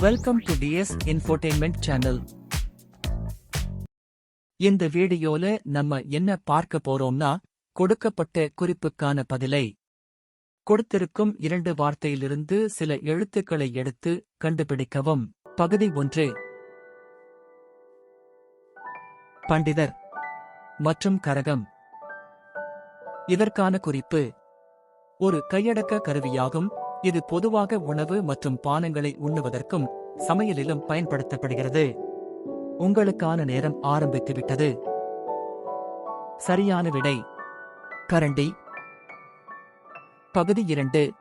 Welcome to TS infotainment channel இந்த வீடியோல நம்ம என்ன பார்க்க போறோம்னா கொடுக்கப்பட்ட குறிப்புக்கான பதிலை. கொடுத்திருக்கும் இரண்டு வார்த்தையிலிருந்து சில எழுத்துக்களை எடுத்து கண்டுபிடிக்கவும். பகுதி ஒன்று. பண்டிதர். மற்றும் கரகம். இதற்கான குறிப்பு. ஒரு கையடக்க கருவியாகும் இது பொதுவாக உணவு மற்றும் பானங்களை உண்ணுவதற்கும் சமையலிலும் பயன்படுத்தப்படுகிறது. உங்களுக்கான நேரம் ஆரம்பித்துவிட்டது. சரியான விடை. கரண்டி. பகுதி இரண்டு.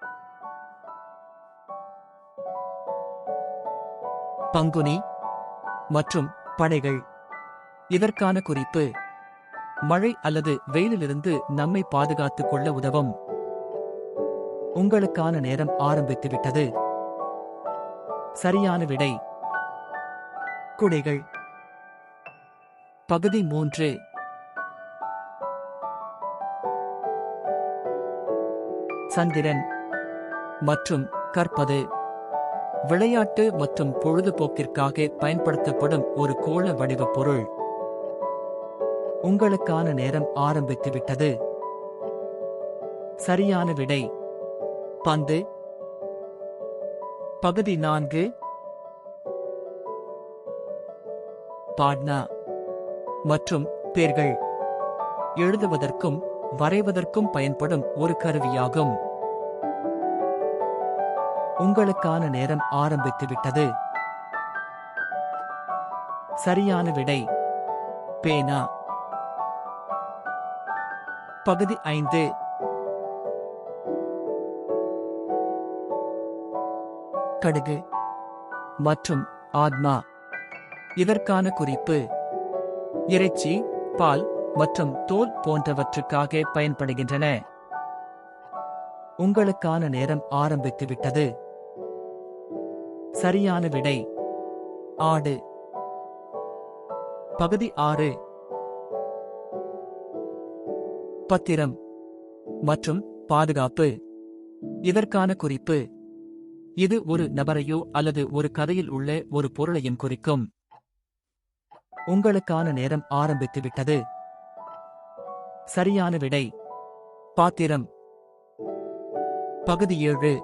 பங்குனி மற்றும் படைகள். இதற்கான குறிப்பு. மழை அல்லது வெயிலிலிருந்து நம்மை பாதுகாத்துக் கொள்ள உதவும். உங்களுக்கான நேரம் ஆரம்பித்துவிட்டது. சரியான விடை. குடைகள். பகுதி மூன்று. சந்திரன். மற்றும் கற்பது. விளையாட்டு மற்றும் பொழுதுபோக்கிற்காக பயன்படுத்தப்படும் ஒரு கோள வடிவ பொருள். உங்களுக்கான நேரம் ஆரம்பித்துவிட்டது. சரியான விடை. பந்து. பகுதி நான்கு. பாட்னா. மற்றும் பேர்கள் எழுதுவதற்கும் வரைவதற்கும் பயன்படும் ஒரு கருவியாகும். உங்களுக்கான நேரம் ஆரம்பித்துவிட்டது. சரியான விடை. பேனா. பகுதி ஐந்து. கடுகு மற்றும் ஆத்மா. இதற்கான குறிப்பு இறைச்சி பால் மற்றும் தோல் போன்றவற்றுக்காக பயன்படுகின்றன. உங்களுக்கான நேரம் ஆரம்பித்துவிட்டது சரியான விடை ஆடு. பகுதி ஆறு. பத்திரம் மற்றும் பாதுகாப்பு. இதற்கான குறிப்பு இது ஒரு நபரையோ அல்லது ஒரு கதையில் உள்ள ஒரு பொருளையும் குறிக்கும். உங்களுக்கான நேரம் ஆரம்பித்துவிட்டது சரியான விடை. பாத்திரம். பகுதி ஏழு.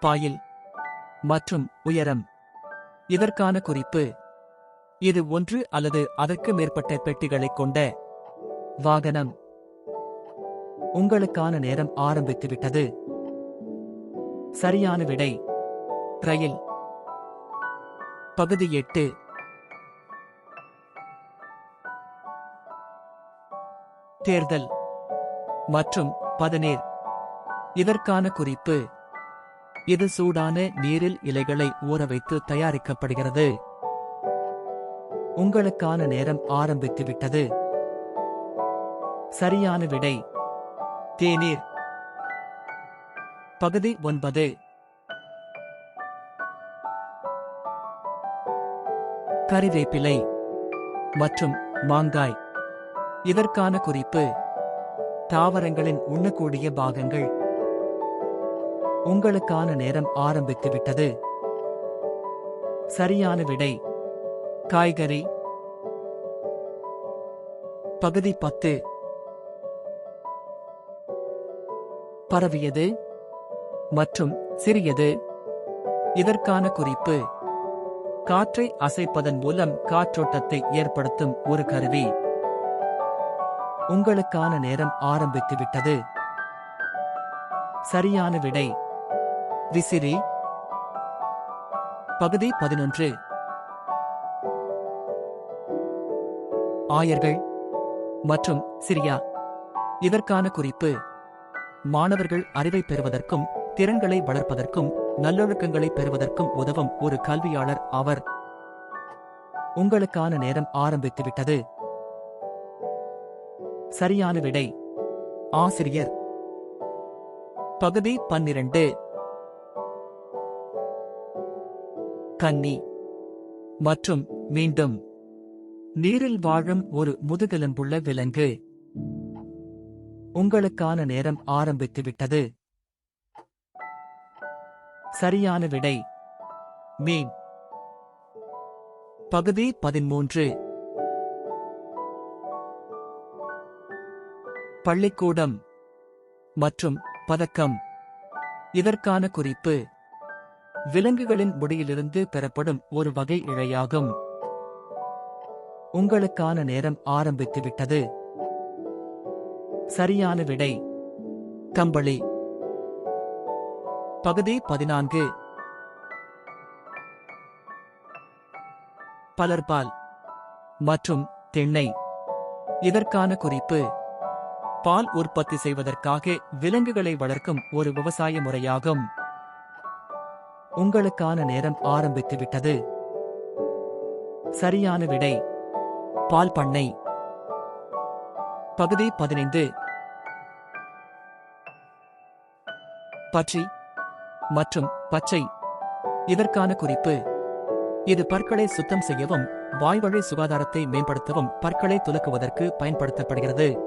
பாயில். மற்றும் உயரம். இதற்கான குறிப்பு. இது ஒன்று அல்லது அதற்கு மேற்பட்ட பெட்டிகளைக் கொண்ட வாகனம். உங்களுக்கான நேரம் ஆரம்பித்துவிட்டது. சரியான விடை. ரயில். பகுதி எட்டு. தேர்தல். மற்றும் பதநீர் இதற்கான குறிப்பு. இது சூடான நீரில் இலைகளை ஊற வைத்து தயாரிக்கப்படுகிறது. உங்களுக்கான நேரம் ஆரம்பித்துவிட்டது. சரியான விடை. தேநீர். பகுதி ஒன்பது. கறிவேப்பிலை மற்றும் மாங்காய். இதற்கான குறிப்பு தாவரங்களின் உண்ணக்கூடிய பாகங்கள். உங்களுக்கான நேரம் ஆரம்பித்துவிட்டது சரியான விடை காய்கறி. பகுதி பத்து. பரவியது மற்றும் சிறியது. இதற்கான குறிப்பு காற்றை அசைப்பதன் மூலம் காற்றோட்டத்தை ஏற்படுத்தும் ஒரு கருவி. உங்களுக்கான நேரம் ஆரம்பித்துவிட்டது. சரியான விடை விசிறி. பகுதி பதினொன்று. ஆயர்கள் மற்றும் சிரியா இதற்கான குறிப்பு மாணவர்கள் அறிவை பெறுவதற்கும் திறன்களை வளர்ப்பதற்கும் நல்லொழுக்கங்களை பெறுவதற்கும் உதவும் ஒரு கல்வியாளர் அவர். உங்களுக்கான நேரம் ஆரம்பித்துவிட்டது. சரியான விடை. ஆசிரியர். பகுதி பன்னிரண்டு. கன்னி மற்றும் மீண்டும். நீரில் வாழும் ஒரு முதுகெலும்புள்ள விலங்கு. உங்களுக்கான நேரம் ஆரம்பித்துவிட்டது. சரியான விடை. மீன். பகுதி பதிமூன்று பள்ளிக்கூடம். மற்றும் பதக்கம். இதற்கான குறிப்பு. விலங்குகளின் முடியிலிருந்து பெறப்படும் ஒரு வகை இழையாகும். உங்களுக்கான நேரம் ஆரம்பித்துவிட்டது. சரியான விடை. கம்பளி. பகுதி பதினான்கு. பலர்பால். மற்றும் தென்னை. இதற்கான குறிப்பு. பால் உற்பத்தி செய்வதற்காக விலங்குகளை வளர்க்கும் ஒரு விவசாய முறையாகும். உங்களுக்கான நேரம் ஆரம்பித்துவிட்டது. சரியான விடை. பால் பண்ணை. பகுதி பதினைந்து. பற்றி மற்றும் பச்சை. இதற்கான குறிப்பு இது பற்களை சுத்தம் செய்யவும் வாய்வழி சுகாதாரத்தை மேம்படுத்தவும் பற்களை துலக்குவதற்கு பயன்படுத்தப்படுகிறது.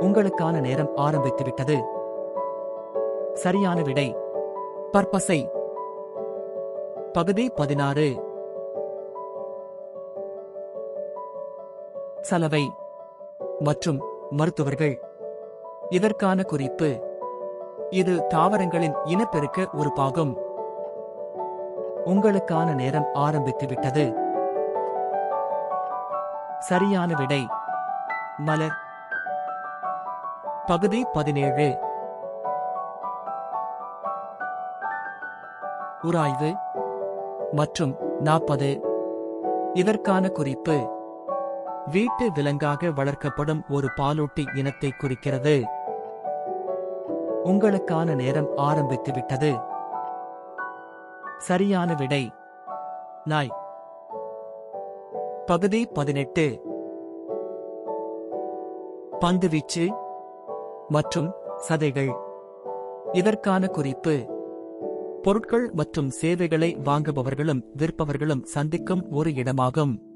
உங்களுக்கான நேரம் ஆரம்பித்துவிட்டது. சரியான விடை பற்பசை. பகுதி பதினாறு. சலவை. மற்றும் மருத்துவர்கள். இதற்கான குறிப்பு இது தாவரங்களின் இனப்பெருக்க உறுப்பாகும். உங்களுக்கான நேரம் ஆரம்பித்துவிட்டது சரியான விடை மலர். பகுதி பதினேழு. உராய்வு மற்றும் நாற்பது இதற்கான குறிப்பு வீட்டு விலங்காக வளர்க்கப்படும் ஒரு பாலூட்டி இனத்தை குறிக்கிறது. உங்களுக்கான நேரம் ஆரம்பித்துவிட்டது. சரியான விடை. நாய். பகுதி பதினெட்டு. பந்துவீச்சு மற்றும் சதைகள். இதற்கான குறிப்பு. பொருட்கள் மற்றும் சேவைகளை வாங்குபவர்களும் விற்பவர்களும் சந்திக்கும் ஒரு இடமாகும்.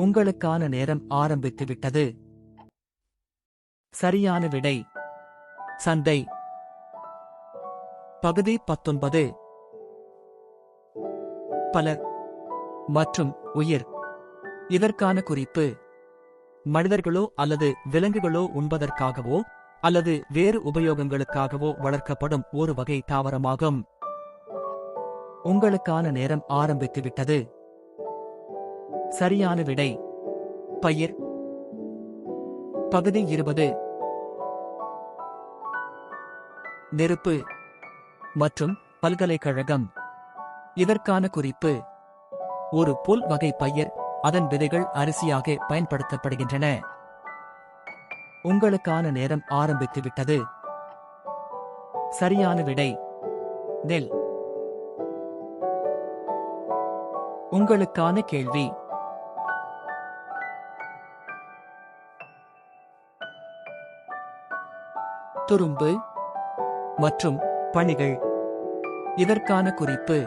உங்களுக்கான நேரம் ஆரம்பித்துவிட்டது சரியான விடை. சந்தை பகுதி பத்தொன்பது. பலர். மற்றும் உயிர். இதற்கான குறிப்பு. மனிதர்களோ அல்லது விலங்குகளோ உண்பதற்காகவோ அல்லது வேறு உபயோகங்களுக்காகவோ வளர்க்கப்படும் ஒரு வகை தாவரமாகும். உங்களுக்கான நேரம் ஆரம்பித்துவிட்டது சரியான விடை. பயிர். பகுதி இருபது. நெருப்பு மற்றும் பல்கலைக்கழகம். இதற்கான குறிப்பு. ஒரு புல் வகை பயிர் அதன் விதைகள் அரிசியாக பயன்படுத்தப்படுகின்றன. உங்களுக்கான நேரம் ஆரம்பித்துவிட்டது. சரியான விடை. நெல். உங்களுக்கான கேள்வி. துரும்பு மற்றும் பணிகள். இதற்கான குறிப்பு.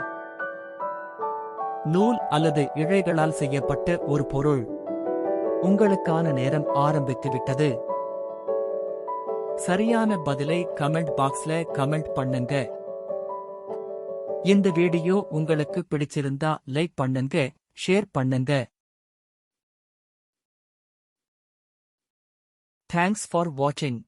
நூல் அல்லது இழைகளால் செய்யப்பட்ட ஒரு பொருள். உங்களுக்கான நேரம் ஆரம்பித்துவிட்டது. சரியான பதிலை கமெண்ட் பாக்ஸ்ல கமெண்ட் பண்ணுங்க. இந்த வீடியோ உங்களுக்கு பிடிச்சிருந்தா லைக் பண்ணுங்க ஷேர் பண்ணுங்க. தேங்க்ஸ் ஃபார் வாட்சிங்